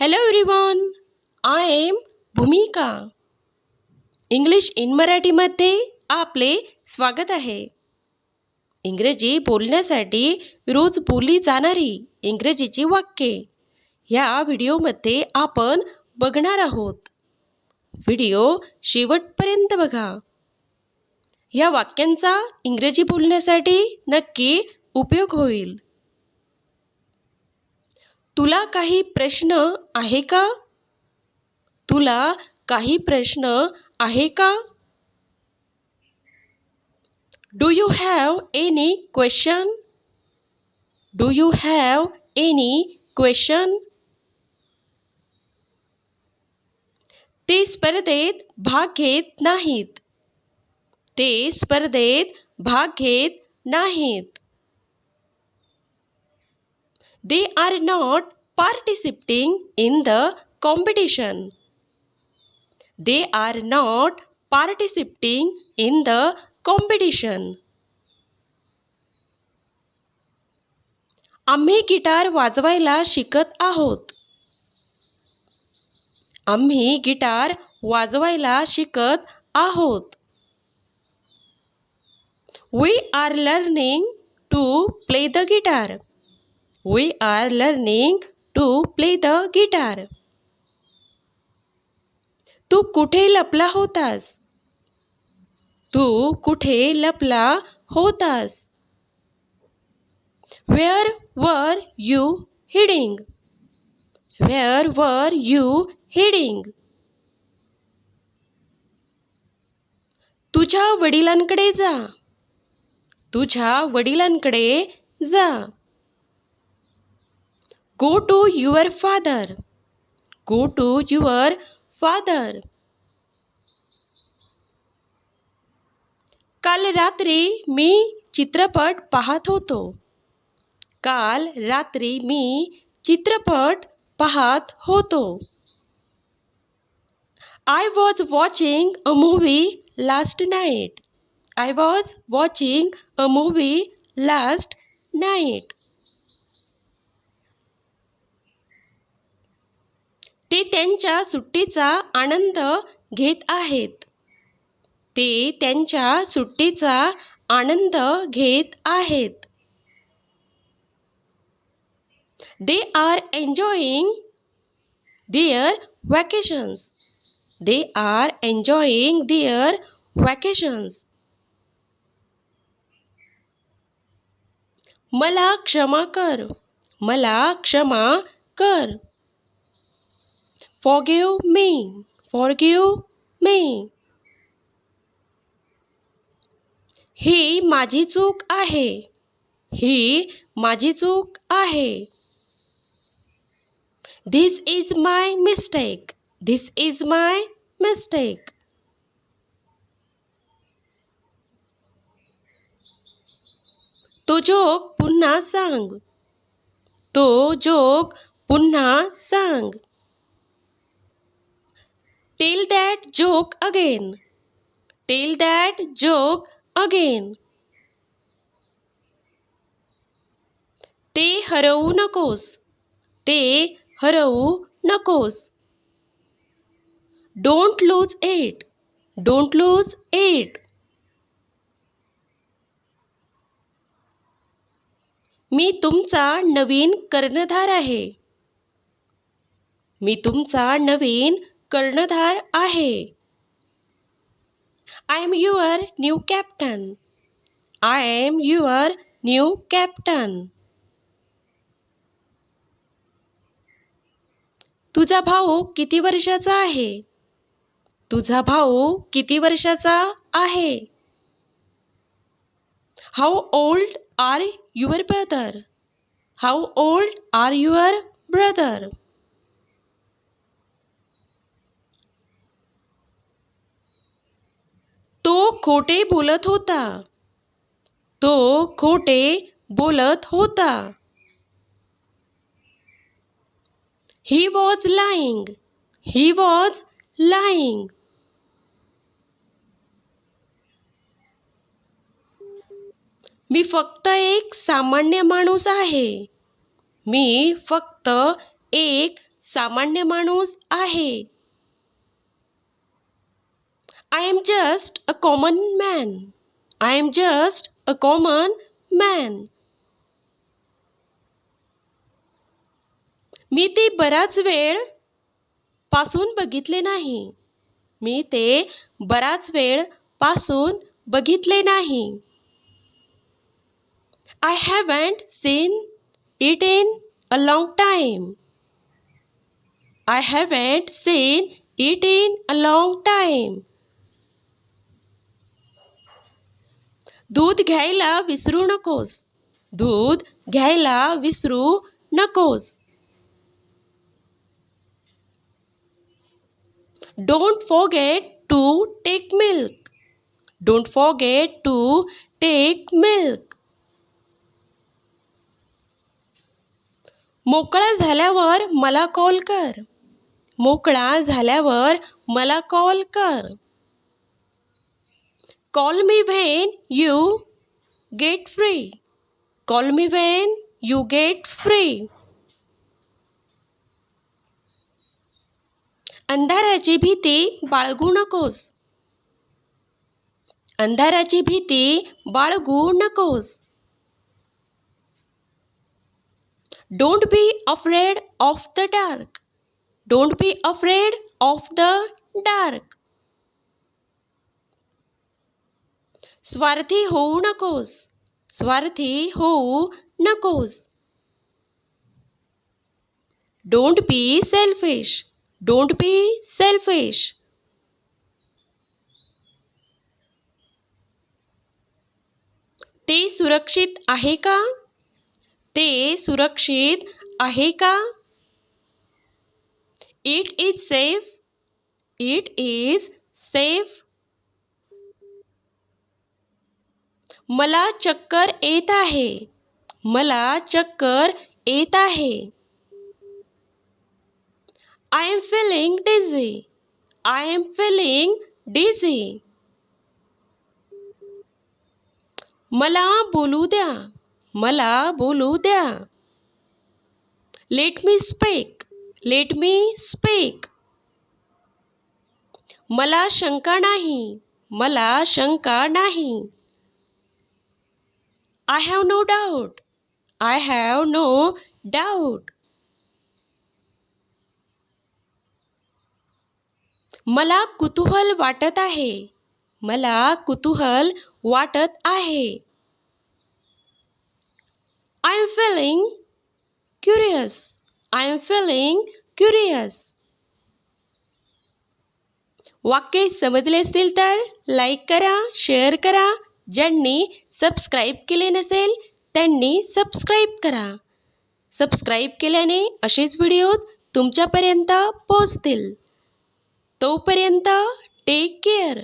Hello everyone I am Bhumika English in मराठीमध्ये आपले स्वागत आहे. इंग्रजी बोलण्यासाठी रोज बोलली जाणारी इंग्रजीची वाक्ये. ह्या व्हिडिओमध्ये आपण बघणार आहोत. व्हिडिओ शेवटपर्यंत बघा. या वाक्यांचा इंग्रजी बोलण्यासाठी नक्की उपयोग होईल. तुला काही प्रश्न आहे का? तुला काही प्रश्न आहे का? Do you have any question do you have any question ते स्पर्धेत भाग घेत नाहीत. ते स्पर्धेत भाग घेत नाहीत. They are not participating in the competition they are not participating in the competition आम्ही गिटार वाजवायला शिकत आहोत आम्ही गिटार वाजवायला शिकत आहोत we are learning to play the guitar We are learning to play the guitar. तू कुठे लपला होतास? तू कुठे लपला होतास? Where were you hiding where were you hiding तुझ्या वडिलांकडे जा. तुझ्या वडिलांकडे जा. Go to your father go to your father काल रात्री मी चित्रपट पाहत होतो. काल रात्री मी चित्रपट पाहत होतो. I was watching a movie last night I was watching a movie last night ते त्यांच्या सुट्टीचा आनंद घेत आहेत. ते त्यांच्या सुट्टीचा आनंद घेत आहेत. They are enjoying their vacations they are enjoying their vacations मला क्षमा कर. मला क्षमा कर. Forgive me. Forgive me. ही माझी चूक आहे. ही माझी चूक आहे. This is my mistake this is my mistake तो जोक पुन्हा सांग. तो जोक पुन्हा सांग. Tell that joke again tell that joke again ते हरवू नकोस ते हरवू नकोस don't lose it don't lose it मी तुमचा नवीन कर्णधार आहे. मी तुमचा नवीन कर्णधार आहे. I am your new captain I am your new captain तुझा भाऊ किती वर्षाचा आहे? तुझा भाऊ किती वर्षाचा आहे? How old are your brother how old are your brother तो खोटे बोलत होता. तो खोटे बोलत होता. He was lying he was lying मी फक्त एक सामान्य माणूस आहे. मी फक्त एक सामान्य माणूस आहे. I am just a common man I am just a common man मी ते बराच वेळपासून बघितले नाही. मी ते बराच वेळपासून बघितले नाही. I haven't seen it in a long time I haven't seen it in a long time दूध घ्यायला विसरू नकोस. दूध घ्यायला विसरू नकोस. Don't forget to take milk don't forget to take milk मोकळा झाल्यावर मला कॉल कर. मोकळा झाल्यावर मला कॉल कर. Call me when you get free call me when you get free अंधाराची भीती बाळगू नकोस. अंधाराची भीती बाळगू नकोस. Don't be afraid of the dark don't be afraid of the dark स्वार्थी होऊ नकोस स्वार्थी होऊ नकोस don't be selfish don't be selfish ते सुरक्षित आहे का ते सुरक्षित आहे का it is safe it is safe मला चक्कर येत आहे. मला चक्कर येत आहे. I am feeling dizzy I am feeling dizzy मला बोलू द्या. मला बोलू द्या. Let me speak let me speak मला शंका नाही. मला शंका नाही. I have no doubt I have no doubt मला कुतूहल वाटत आहे. मला कुतूहल वाटत आहे. I am feeling curious I am feeling curious वाक्य समजले असतील तर लाईक करा शेअर करा. ज्यांनी सबस्क्राईब केले नसेल त्यांनी सबस्क्राईब करा. सबस्क्राईब केल्याने असेच व्हिडिओज तुमच्यापर्यंत पोचतील तोपर्यंत टेक केअर